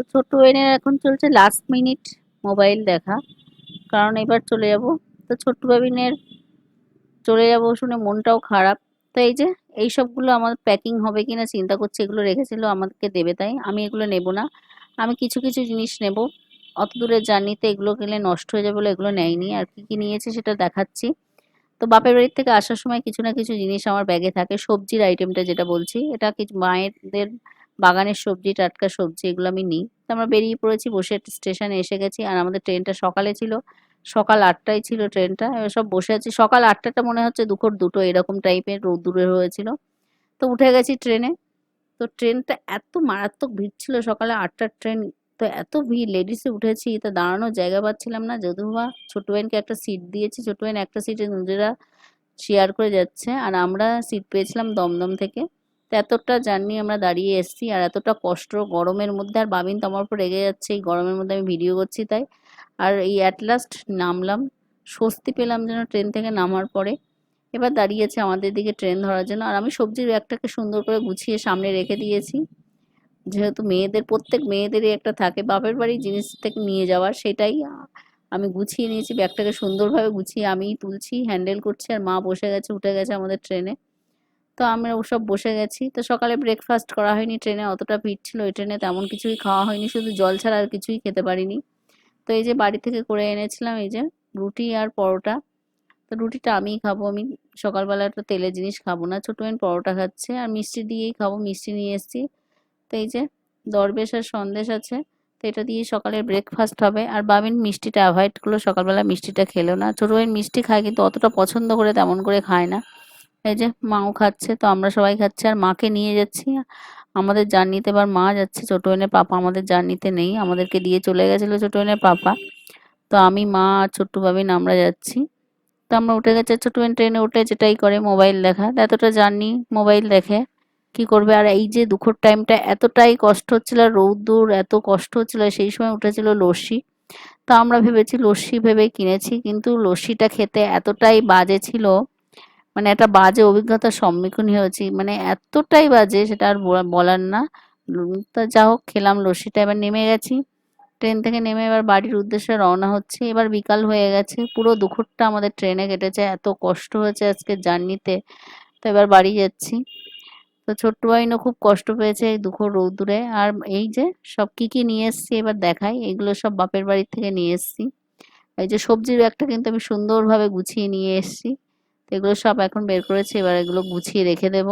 তো ছোট্ট ওয়েনের এখন চলছে লাস্ট মিনিট মোবাইল দেখা। কারণ এবার চলে যাব। তো ছোট্ট বাবিনের চলে যাব শুনে মনটাও খারাপ। তো এই যে, এই সবগুলো আমার প্যাকিং হবে কিনা চিন্তা করছি, এগুলো রেখেছিল, আমাকে দেবে তাই। আমি এগুলো নেব না। আমি কিছু কিছু জিনিস নেব। অত দূরের জার্নিতে এগুলো গেলে নষ্ট হয়ে যাবে বলে এগুলো নেয়নি। আর কি কি নিয়েছে সেটা দেখাচ্ছি। তো বাপের বাড়ির থেকে আসার সময় কিছু না কিছু জিনিস আমার ব্যাগে থাকে। সবজির আইটেমটা যেটা বলছি, এটা কিছু মায়েদের বাগানের সবজি, টাটকা সবজি এগুলো আমি নিই। তো আমরা বেরিয়ে পড়েছি, বসে স্টেশনে এসে গেছি আর আমাদের ট্রেনটা সকালে ছিল। সকাল আটটায় ছিল ট্রেনটা, এবার সব বসে আছি। সকাল আটটাটা মনে হচ্ছে দুপুর দুটো এরকম টাইপের রোদ্দুরে হয়েছিল। তো উঠে গেছি ট্রেনে। তো ট্রেনটা এত মারাত্মক ভিড় ছিল সকালে আটটার ট্রেন, তো এত ভিড়। লেডিসে উঠেছি, তো দাঁড়ানোর জায়গা পাচ্ছিলাম না। যদুবা ছোট বোনকে একটা সিট দিয়েছি, ছোট বোন একটা সিটে নিজেরা শেয়ার করে যাচ্ছে। আর আমরা সিট পেয়েছিলাম দমদম থেকে। তো এতটা জার্নি আমরা দাঁড়িয়ে এসেছি আর এতটা কষ্ট গরমের মধ্যে, আর বাবিন তো আমার উপর রেগে যাচ্ছে, এই গরমের মধ্যে আমি ভিডিও করছি তাই। আর এই অ্যাট লাস্ট নামলাম, স্বস্তি পেলাম যেন ট্রেন থেকে নামার পরে। এবার দাঁড়িয়েছে আমাদের দিকে ট্রেন ধরার জন্য, আর আমি সবজির ব্যাগটাকে সুন্দর করে গুছিয়ে সামনে রেখে দিয়েছি। যেহেতু মেয়েদের, প্রত্যেক মেয়েদেরই একটা থাকে, বাপের বাড়ি জিনিস থেকে নিয়ে যাওয়ার সেটাই আমি গুছিয়ে নিয়েছি, ব্যাগটাকে সুন্দরভাবে গুছিয়ে আমিই তুলছি হ্যান্ডেল করছি, আর মা বসে গেছে, উঠে গেছে আমাদের ট্রেনে। তো আমরা ওসব বসে গেছি। তো সকালে ব্রেকফাস্ট করা হয়নি, ট্রেনে অতটা ভিড় ছিল, ওই ট্রেনে তেমন কিছুই খাওয়া হয়নি, শুধু জল ছাড়া আর কিছুই খেতে পারিনি। তো এই যে বাড়ি থেকে করে এনেছিলাম, এই যে রুটি আর পরোটা। তো রুটিটা আমিই খাব, আমি সকালবেলা একটা তেলের জিনিস খাব না, ছোটো মেন পরোটা খাচ্ছে, আর মিষ্টি দিয়েই খাব, মিষ্টি নিয়ে এসেছি। তো এই যে দরবেশ আর সন্দেশ আছে, তো এটা দিয়ে সকালের ব্রেকফাস্ট হবে। আর বাবিন মিষ্টিটা অ্যাভয়েড করল, সকালবেলা মিষ্টিটা খেলো না। ছোটো বোন মিষ্টি খায়, কিন্তু অতটা পছন্দ করে তেমন করে খায় না। এই যে মাও খাচ্ছে, তো আমরা সবাই খাচ্ছি। আর মাকে নিয়ে যাচ্ছি। আমাদের জার্নিতে এবার মা যাচ্ছে ছোটো বোনের পাপা। আমাদের জার্নিতে নেই, আমাদেরকে দিয়ে চলে গেছিল ছোটো বোনের পাপা। তো আমি, মা আর ছোট্টু বাবিন আমরা যাচ্ছি। তো আমরা উঠে গেছে, ছোট্টু বোন ট্রেনে উঠে যেটাই করে, মোবাইল দেখা। এতটা জার্নি, মোবাইল দেখে কি করবে? আর এই যে দুপুর টাইমটা এতটাই কষ্ট হচ্ছিল রৌদ্দুর এত কষ্ট হচ্ছিল, সেই সময় উঠেছিল লস্যি। তো আমরা ভেবেছি লস্যি ভেবে কিনেছি, কিন্তু লস্যিটা খেতে এতটাই বাজে ছিল মানে একটা বাজে অভিজ্ঞতার সম্মুখীন হয়েছি। মানে এতটাই বাজে সেটা আর বলার না। তা যা হোক, খেলাম, লস্যিটা এবার নেমে গেছি। ট্রেন থেকে নেমে এবার বাড়ির উদ্দেশ্যে রওনা হচ্ছে। এবার বিকাল হয়ে গেছে। পুরো দুপুরটা আমাদের ট্রেনে কেটেছে। এত কষ্ট হয়েছে আজকে জার্নিতে। তো এবার বাড়ি যাচ্ছি। তো ছোট্ট ভাইনও খুব কষ্ট পেয়েছে এই দুঃখ রৌদুরে আর এই যে সব কি কি নিয়ে এসছি এবার দেখাই। এগুলো সব বাপের বাড়ির থেকে নিয়ে এসছি। এই যে সবজির ব্যাগটা কিন্তু আমি সুন্দরভাবে গুছিয়ে নিয়ে এসছি। এগুলো সব এখন বের করেছি, এবার এগুলো গুছিয়ে রেখে দেব।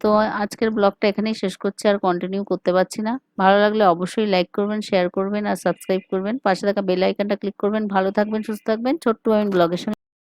তো আজকের ব্লগটা এখানেই শেষ করছি, আর কন্টিনিউ করতে পারছি না। ভালো লাগলে অবশ্যই লাইক করবেন শেয়ার করবেন, আর সাবস্ক্রাইব করবেন। পাশে থাকা বেল আইকনটা ক্লিক করবেন। ভালো থাকবেন, সুস্থ থাকবেন। ছোট্ট আমি ব্লগের সঙ্গে